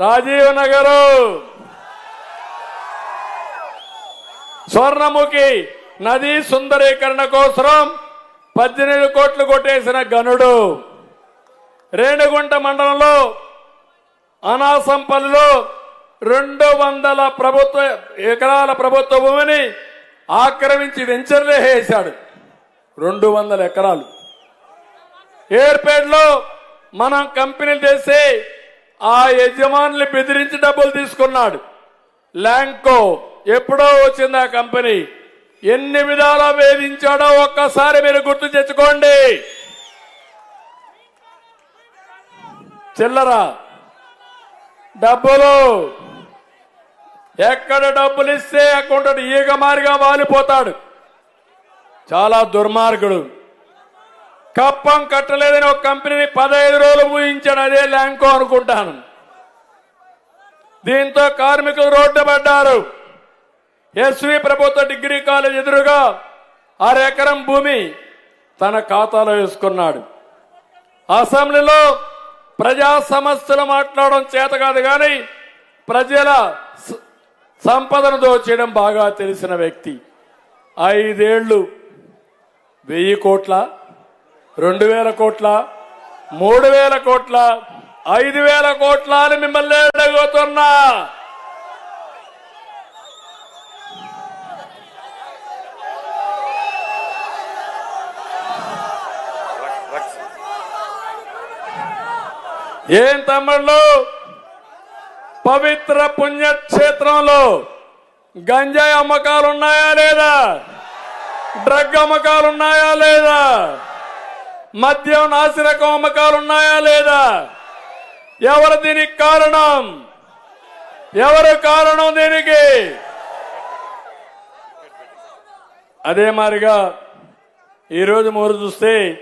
రాజీవ్ నగరు. స్వర్ణముఖి నది సుందరీకరణ కోసం పద్దెనిమిది కోట్లు కొట్టేసిన గనుడు. రేణుగుంట మండలంలో అనాసంపల్లిలో రెండు వందల ప్రభుత్వ ఎకరాల ప్రభుత్వ భూమిని ఆక్రమించి వెంచర్లే వేశాడు రెండు వందల ఎకరాలు. ఎయిర్పేడ్లో మనం కంపెనీలు చేసి ఆ యజమానులు బెదిరించి డబ్బులు తీసుకున్నాడు. ల్యాంకో ఎప్పుడో వచ్చింది ఆ కంపెనీ. ఎన్ని విధాలా వేధించాడో ఒక్కసారి మీరు గుర్తు తెచ్చుకోండి. చిల్లర డబ్బులు. ఎక్కడ డబ్బులు ఇస్తే అకౌంట్ ఈగ మారిగా వాలిపోతాడు. చాలా దుర్మార్గుడు. కప్పం కట్టలేదని ఒక కంపెనీని పదహైదు రోజులు ఊహించాడు అదే ల్యాంకో అనుకుంటాను. దీంతో కార్మికులు రోడ్డు పడ్డారు. ఎస్వి ప్రభుత్వ డిగ్రీ కాలేజ్ ఎదురుగా అరెకరం భూమి తన ఖాతాలో వేసుకున్నాడు. అసెంబ్లీలో ప్రజా సమస్యలు మాట్లాడడం చేత కాదు కానీ ప్రజల స- సంపదను దోచేయడం బాగా తెలిసిన వ్యక్తి. ఐదేళ్ళు వెయ్యి కోట్ల రెండు వేల కోట్ల మూడు వేల కోట్ల ఐదు వేల కోట్ల అని మిమ్మల్ని అడగబోతున్నా ఏం తమ్ముళ్ళు? పవిత్ర పుణ్యక్షేత్రంలో గంజాయి అమ్మకాలు ఉన్నాయా లేదా? డ్రగ్ అమ్మకాలు ఉన్నాయా లేదా? మద్యం నాసిరకం అమ్మకాలు ఉన్నాయా లేదా? ఎవరు దీనికి కారణం? ఎవరు కారణం దీనికి? అదే మారిగా ఈరోజు మూరు చూస్తే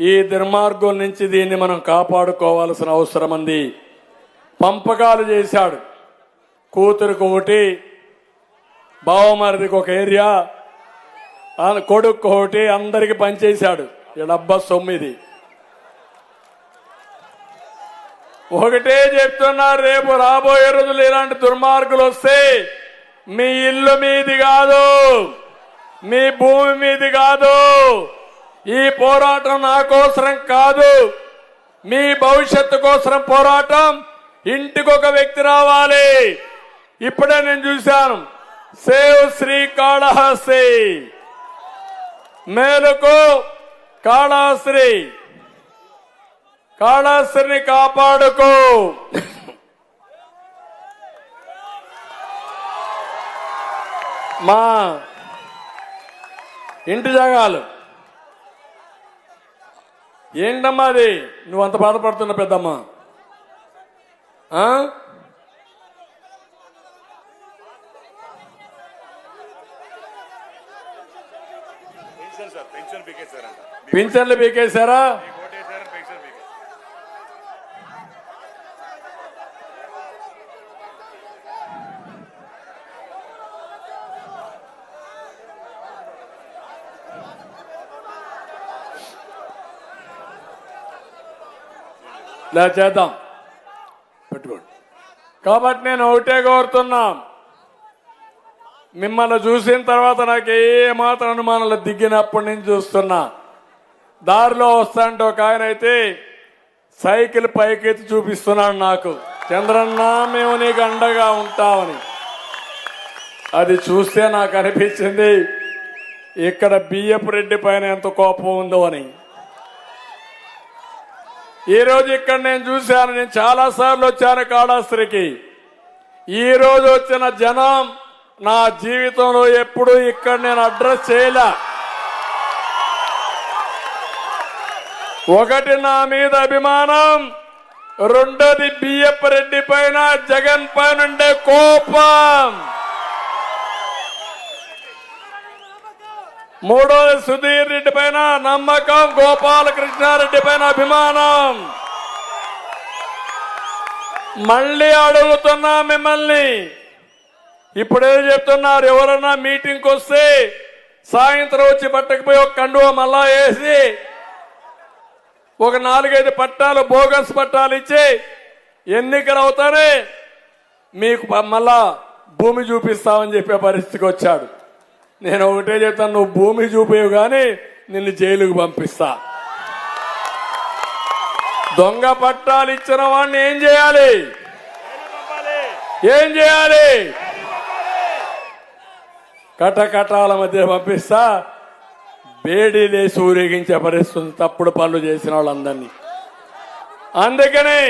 ఈ దుర్మార్గం నుంచి దీన్ని మనం కాపాడుకోవాల్సిన అవసరం ఉంది. పంపకాలు చేశాడు. కూతురుకు ఒకటి బావమరిదికి ఒక ఏరియా కొడుకు ఒకటి అందరికి పనిచేశాడు. డెబ్బై తొమ్మిది ఒకటే చెప్తున్నా రేపు రాబోయే రోజులు ఇలాంటి దుర్మార్గులు వస్తే మీ ఇల్లు మీది కాదు మీ భూమి మీది కాదు ఈ పోరాటం నా కోసరం కాదు మీ భవిష్యత్తు కోసం పోరాటం ఇంటికి ఒక వ్యక్తి రావాలి. ఇప్పుడే నేను చూశాను సేవ్ శ్రీ కాళహస్తి. మేలుకు. కాళహస్త్రి కాళహస్త్రిని కాపాడుకో. మా ఇంటి జాగాలు. ఏంటమ్మా అది? నువ్వు అంత బాధపడుతున్న పెద్దమ్మ. ఆ? పెన్షన్ పెన్షన్ పింఛన్లు పీకేశారా? ఇలా చేద్దాం. పెట్టుకోండి. కాబట్టి నేను ఒకటే కోరుతున్నా. మిమ్మల్ని చూసిన తర్వాత నాకు ఏ మాత్రం అనుమానాలు దిగినప్పటి నుంచి చూస్తున్నా. దారిలో వస్తాంటే ఒక ఆయన అయితే సైకిల్ పైకెత్తి చూపిస్తున్నాడు నాకు. చంద్రన్న మేము నీకు అండగా ఉంటామని. అది చూస్తే నాకు అనిపించింది ఇక్కడ బియ్యపు రెడ్డి పైన ఎంత కోపం ఉందో అని. ఈరోజు ఇక్కడ నేను చూశాను నేను చాలాసార్లు వచ్చాను కాళాస్త్రికి ఈరోజు వచ్చిన జనం నా జీవితంలో ఎప్పుడు ఇక్కడ నేను అడ్రస్ చేయలే. ఒకటి నా మీద అభిమానం రెండోది బియ్యప్ప రెడ్డి పైన జగన్ పైన ఉండే కోపం. మూడోది సుధీర్ రెడ్డి పైన నమ్మకం గోపాలకృష్ణారెడ్డి పైన అభిమానం. మళ్ళీ అడుగుతున్నా మిమ్మల్ని ఇప్పుడే చెప్తున్నారు ఎవరన్నా మీటింగ్కి వస్తే సాయంత్రం వచ్చి పట్టకపోయి ఒక కండువ మళ్ళా వేసి ఒక నాలుగైదు పట్టాలు బోగస్ పట్టాలు ఇచ్చి ఎన్నికలు అవుతానే మీకు మళ్ళా భూమి చూపిస్తామని చెప్పే పరిస్థితికి వచ్చాడు. నేను ఒకటే చెప్తాను నువ్వు భూమి చూపేవు కానీ నిన్ను జైలుకు పంపిస్తా. దొంగ పట్టాలు ఇచ్చిన వాడిని ఏం చేయాలి? ఏం చేయాలి? కటకటాల మధ్య పంపిస్తా. వేడిలేసి ఊరేగించే పరిస్థితి తప్పుడు పనులు చేసిన వాళ్ళందరినీ. అందుకని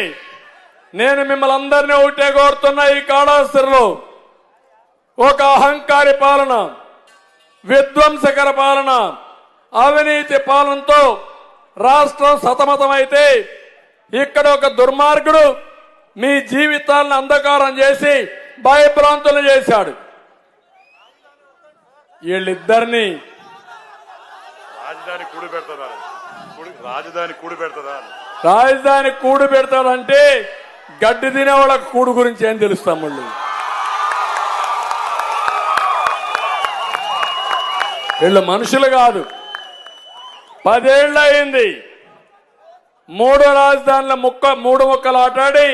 నేను మిమ్మల్ని అందరినీ ఒకటే కోరుతున్నా ఈ కాళాస్త్రిలో ఒక అహంకారి పాలన విధ్వంసకర పాలన అవినీతి పాలనతో రాష్ట్రం సతమతమైతే ఇక్కడ ఒక దుర్మార్గుడు మీ జీవితాలను అంధకారం చేసి భయభ్రాంతులు చేశాడు. వీళ్ళిద్దరినీ రాజధాని కూడి పెడతారా? కూడి- రాజధాని కూడి పెడతారా? రాజధాని పెడతాడంటే గడ్డి తినే వాళ్ళ కూడు గురించి ఏం తెలుస్తాం మళ్ళీ? వీళ్ళు మనుషులు కాదు. పదేళ్ళు అయింది మూడో రాజధానిలో ముక్క మూడు ముక్కలు ఆటాడి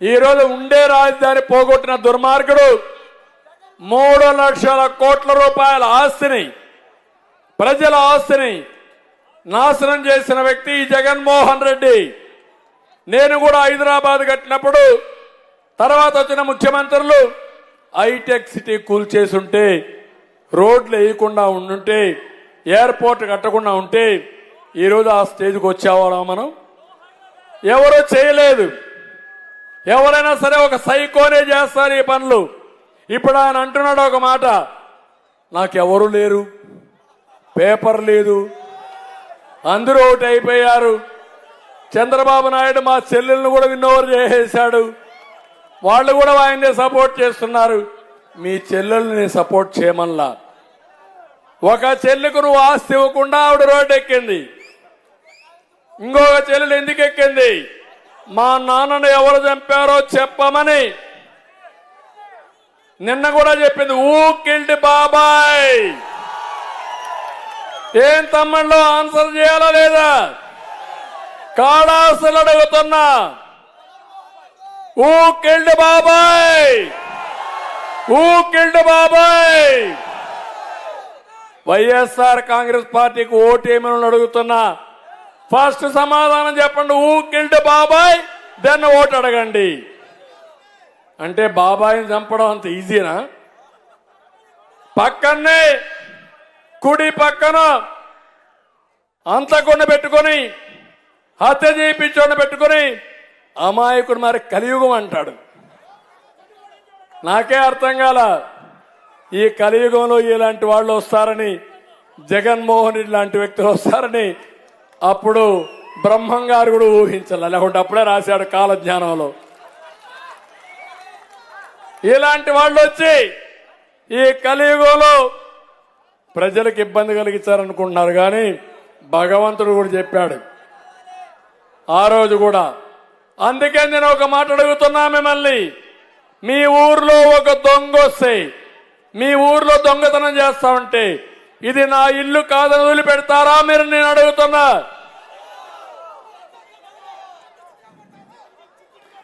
ఈరోజు ఉండే రాజధాని పోగొట్టిన దుర్మార్గుడు మూడు లక్షల కోట్ల రూపాయల ఆస్తిని ప్రజల ఆస్తిని నాశనం చేసిన వ్యక్తి జగన్మోహన్ రెడ్డి. నేను కూడా హైదరాబాద్ కట్టినప్పుడు తర్వాత వచ్చిన ముఖ్యమంత్రులు హైటెక్ సిటీ కూల్చేసుంటే రోడ్లు వేయకుండా ఉండుంటే ఎయిర్పోర్ట్ కట్టకుండా ఉంటే ఈరోజు ఆ స్టేజ్కి వచ్చేవాళ్ళం మనం. ఎవరు చేయలేదు. ఎవరైనా సరే ఒక సైకోనే చేస్తారు ఈ పనులు. ఇప్పుడు ఆయన అంటున్నాడు ఒక మాట నాకెవరు లేరు. పేపర్ లేదు. అందరూ ఒకటి అయిపోయారు. చంద్రబాబు నాయుడు మా చెల్లెలను కూడా విన్నోవర్ చేసేశాడు. వాళ్ళు కూడా ఆయన్ని సపోర్ట్ చేస్తున్నారు. మీ చెల్లెల్ని సపోర్ట్ చేయమల్లా ఒక చెల్లెకు నువ్వు ఆస్తి ఇవ్వకుండా ఆవిడ రోడ్డు ఎక్కింది ఇంకొక చెల్లెలు ఎందుకు ఎక్కింది? మా నాన్నను ఎవరు చంపారో చెప్పమని. నిన్న కూడా చెప్పింది ఊ కిల్డ్ బాబాయ్! ఏం తమ్ముళ్ళు ఆన్సర్ చేయాలా లేదా? కాళాసులు అడుగుతున్నా. ఊకిల్డు బాబాయ్! ఊకిల్డు బాబాయ్! వైఎస్ఆర్ కాంగ్రెస్ పార్టీకి ఓటేమని అడుగుతున్నా. ఫస్ట్ సమాధానం చెప్పండి ఊకిల్డు బాబాయ్ దెన్ ఓటు అడగండి. అంటే బాబాయిని చంపడం అంత ఈజీనా? పక్కనే కుడి పక్కన అంతకుండా పెట్టుకొని హత్య చేయించోని పెట్టుకొని అమాయకుడు మరి కలియుగం అంటాడు. నాకే అర్థం కాల ఈ కలియుగంలో ఇలాంటి వాళ్ళు వస్తారని జగన్మోహన్ రెడ్డి లాంటి వ్యక్తులు వస్తారని అప్పుడు బ్రహ్మం గారు కూడా ఊహించాల. లేకుంటే అప్పుడే రాశాడు కాలజ్ఞానంలో. ఇలాంటి వాళ్ళు వచ్చి ఈ కలియుగంలో ప్రజలకు ఇబ్బంది కలిగించారనుకుంటున్నారు కానీ భగవంతుడు కూడా చెప్పాడు. ఆ రోజు కూడా అందుకే నేను ఒక మాట అడుగుతున్నా మిమ్మల్ని. మీ ఊర్లో ఒక దొంగ వస్తే మీ ఊర్లో దొంగతనం చేస్తా ఉంటే ఇది నా ఇల్లు కాదని వదిలిపెడతారా మీరు? నేను అడుగుతున్నా.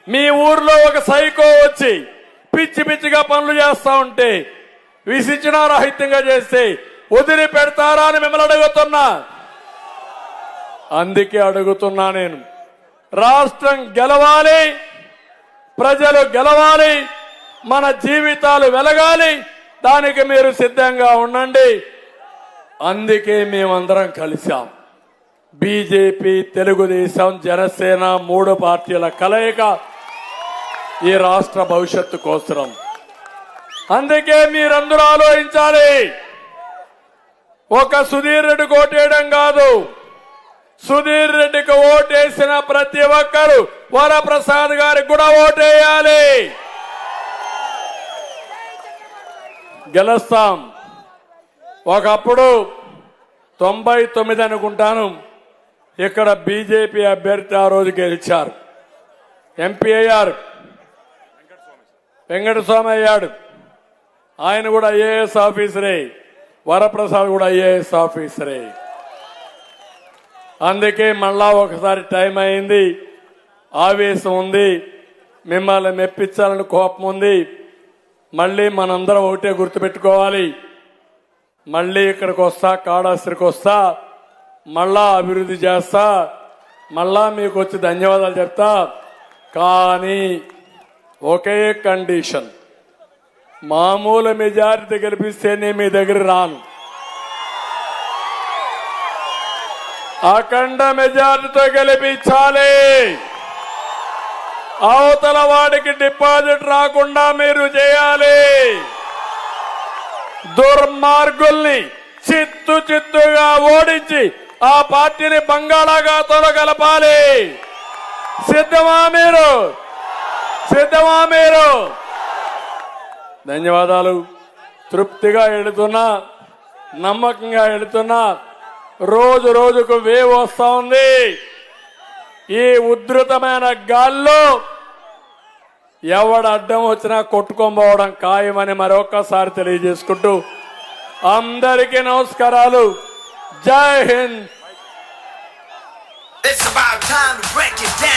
మీ ఊర్లో ఒక సైకో వచ్చి పిచ్చి పిచ్చిగా పనులు చేస్తా ఉంటే విసిచ్చిన రాహిత్యంగా చేస్తే వదిలి పెడతారా అని మిమ్మల్ని అడుగుతున్నా. అందుకే అడుగుతున్నా నేను. రాష్ట్రం గెలవాలి ప్రజలు గెలవాలి మన జీవితాలు వెలగాలి దానికి మీరు సిద్ధంగా ఉండండి. అందుకే మేమందరం కలిశాం. బీజేపీ తెలుగుదేశం జనసేన మూడు పార్టీల కలయిక ఈ రాష్ట్ర భవిష్యత్తు కోసరం. అందుకే మీరందరూ ఆలోచించాలి. ఒక సుధీర్ రెడ్డి ఓటేయడం కాదు. సుధీర్ రెడ్డికి ఓటేసిన ప్రతి ఒక్కరు వరప్రసాద్ గారికి కూడా ఓటేయాలి. గెలుస్తాం. ఒకప్పుడు తొంభై తొమ్మిది అనుకుంటాను. ఇక్కడ బీజేపీ అభ్యర్థి ఆ రోజు గెలిచారు. ఎంపీ అయ్యారు. వెంకటస్వామి అయ్యాడు. ఆయన కూడా ఐఏఎస్ ఆఫీసరే. వరప్రసాద్ కూడా ఐఏఎస్ ఆఫీసరే. అందుకే మళ్ళా ఒకసారి టైం అయింది ఆవేశం ఉంది మిమ్మల్ని మెప్పించాలని కోపం ఉంది. మళ్ళీ మనందరం ఒకటే గుర్తుపెట్టుకోవాలి. మళ్ళీ ఇక్కడికి వస్తా కాడాస్త్రికి వస్తా మళ్ళా అభివృద్ధి చేస్తా మళ్ళా మీకు వచ్చి ధన్యవాదాలు చెప్తా. కానీ ఒకే కండిషన్. మామూలు మెజారిటీ గెలిపిస్తేనే మీ దగ్గర రాను. అఖండ మెజారిటీతో గెలిపించాలి. అవతల వాడికి డిపాజిట్ రాకుండా మీరు చేయాలి. దుర్మార్గుల్ని చిత్తు చిత్తుగా ఓడించి ఆ పార్టీని బంగాళాఖాతంలో కలపాలి సిద్ధమా మీరు? సిద్ధమా మీరు? ధన్యవాదాలు. తృప్తిగా వెళుతున్నా నమ్మకంగా వెళుతున్నా రోజు రోజుకు వేవ్ వస్తూ ఉంది. ఈ ఉధృతమైన గాల్లో ఎవడ అడ్డం వచ్చినా కొట్టుకోబోవడం ఖాయమని మరొకసారి తెలియజేసుకుంటూ అందరికీ నమస్కారాలు. Jai Hind. It's about time to break it down.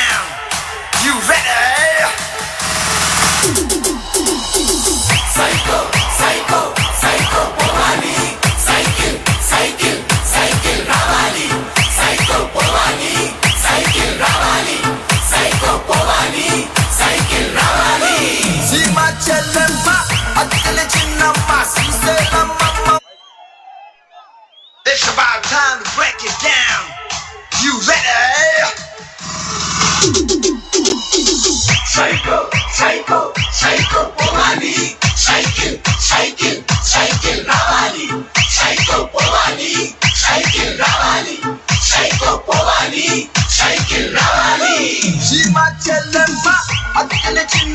It's about time to break it down. You ready? Psycho,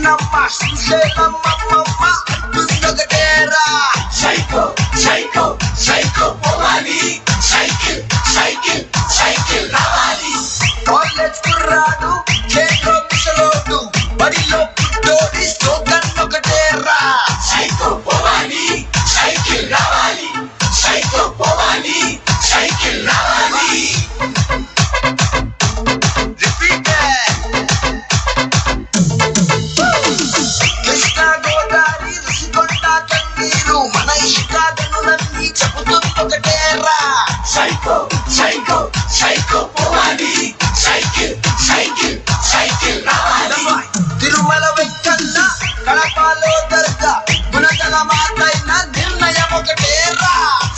na macho, sujeira.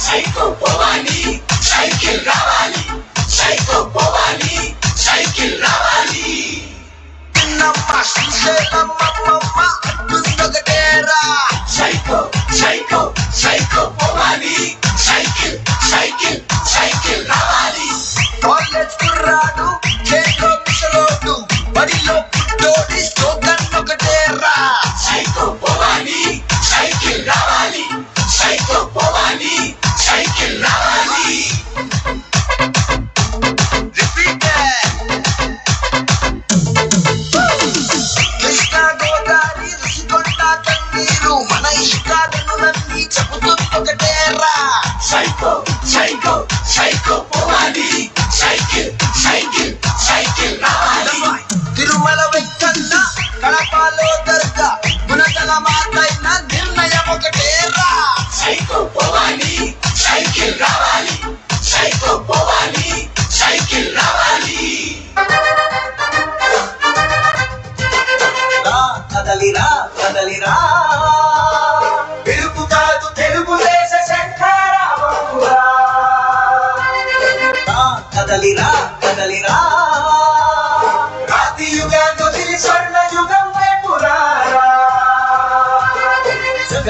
Psycho పోవాలి సైకిల్ రావాలి సైకో పోవాలి సైకిల్ రావాలి. చిన్నమ్మ శ్రీశైలమ్మమ్మ అడ్డుందొకటేరా సైకో సైకో సైకో పోవాలి సైకిల్ సైకిల్ సైకిల్ రావాలి. College కుర్రాడు చేతిలో పిసలోడు బడిలో పుట్టోడి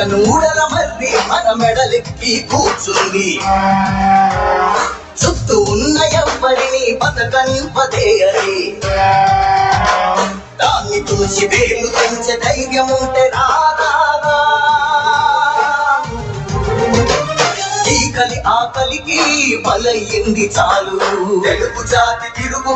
జగనూడల మర్రి మన మెడలెక్కి కూర్చుంది చుట్టూ ఉన్న ఎవ్వరిని బతకనింపదే అది దాన్ని చూసి వేలు పెంచే ధైర్యం ఉంటే రాదా? ఈ కలి ఆకలికి బలయ్యింది చాలు. తెలుగు జాతి తిరుగు